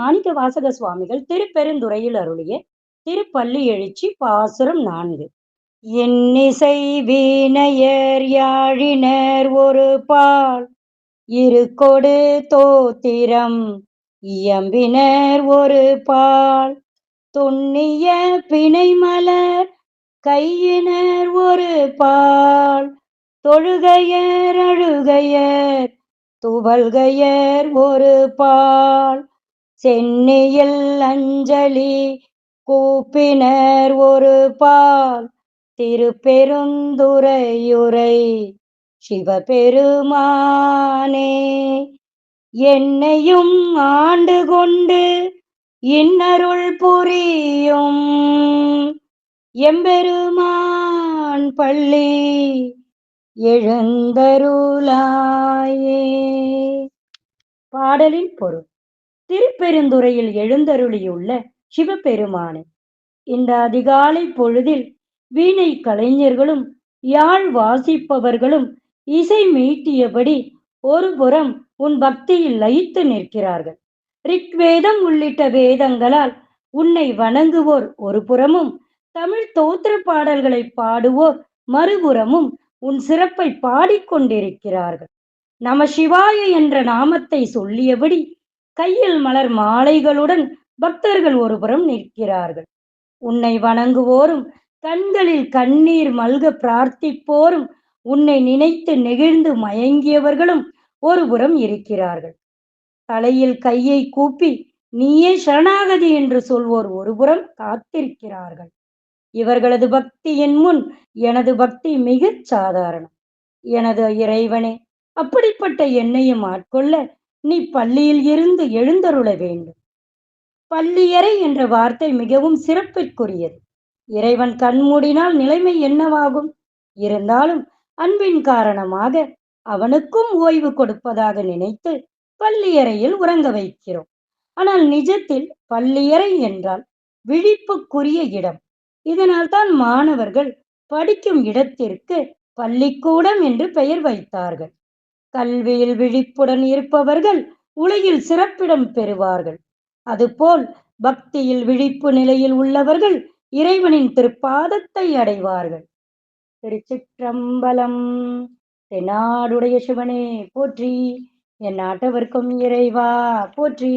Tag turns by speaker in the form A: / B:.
A: மாணிக்க வாசக சுவாமிகள் திருப்பெருந்துறையில் அருளிய திருப்பள்ளி எழுச்சி பாசுரம் நான்கு. எண்ணிசை வீணையர் யாழினர் ஒரு பால் இருக்கொடு தோத்திரம் இயம்பினர் ஒரு பால். துண்ணிய பிணைமலர் கையினர் ஒரு பால் தொழுகையர் அழுகையர் துவல்கையர் ஒரு பால். சென்னியில் அஞ்சலி கூப்பினர் ஒரு பால். திருப்பெருந்துரையுரை சிவபெருமானே என்னையும் ஆண்டு கொண்டு இன்னருள் புரியும். எம்பெருமான் பள்ளி எழுந்தருளாயே. பாடலின் பொருள். திருப்பெருந்துறையில் எழுந்தருளியுள்ள சிவபெருமானே இந்த அதிகாலை பொழுதில் வீணை கலைஞர்களும் யாழ் வாசிப்பவர்களும் இசை மீட்டியபடி ஒருபுறம் உன் பக்தியில் லயித்து நிற்கிறார்கள். ரிக்வேதம் உள்ளிட்ட வேதங்களால் உன்னை வணங்குவோர் ஒரு புறமும் தமிழ் தோத்திர பாடல்களை பாடுவோர் மறுபுறமும் உன் சிறப்பை பாடிக்கொண்டிருக்கிறார்கள். நம சிவாய என்ற நாமத்தை சொல்லியபடி கையில் மலர் மாலைகளுடன் பக்தர்கள் ஒருபுறம் நிற்கிறார்கள். உன்னை வணங்குவோரும் கண்களில் கண்ணீர் மல்க பிரார்த்திப்போரும் உன்னை நினைத்து நெகிழ்ந்து மயங்கியவர்களும் ஒருபுறம் இருக்கிறார்கள். தலையில் கையை கூப்பி நீயே சரணாகதி என்று சொல்வோர் ஒருபுறம் காத்திருக்கிறார்கள். இவர்களது பக்தியின் முன் எனது பக்தி மிகச் சாதாரணம். எனது இறைவனே அப்படிப்பட்ட என்னையும் ஆட்கொள்ள நீ பள்ளியில் இருந்து எழுந்தருள வேண்டும். பள்ளியறை என்ற வார்த்தை மிகவும் சிறப்பிற்குரியது. இறைவன் கண்மூடினால் நிலைமை என்னவாகும்? இருந்தாலும் அன்பின் காரணமாக அவனுக்கும் ஓய்வு கொடுப்பதாக நினைத்து பள்ளியறையில் உறங்க வைக்கிறோம். ஆனால் நிஜத்தில் பள்ளியறை என்றால் விழிப்புக்குரிய இடம். இதனால் தான் மாணவர்கள் படிக்கும் இடத்திற்கு பள்ளிக்கூடம் என்று பெயர் வைத்தார்கள். கல்வியில் விழிப்புடன் இருப்பவர்கள் உலகில் சிறப்பிடம் பெறுவார்கள். அதுபோல் பக்தியில் விழிப்பு நிலையில் உள்ளவர்கள் இறைவனின் திருப்பாதத்தை அடைவார்கள். திருச்சிற்றம்பலம். தென்னாடுடைய சிவனே போற்றி. என் நாட்டவர்க்கும் இறைவா போற்றி.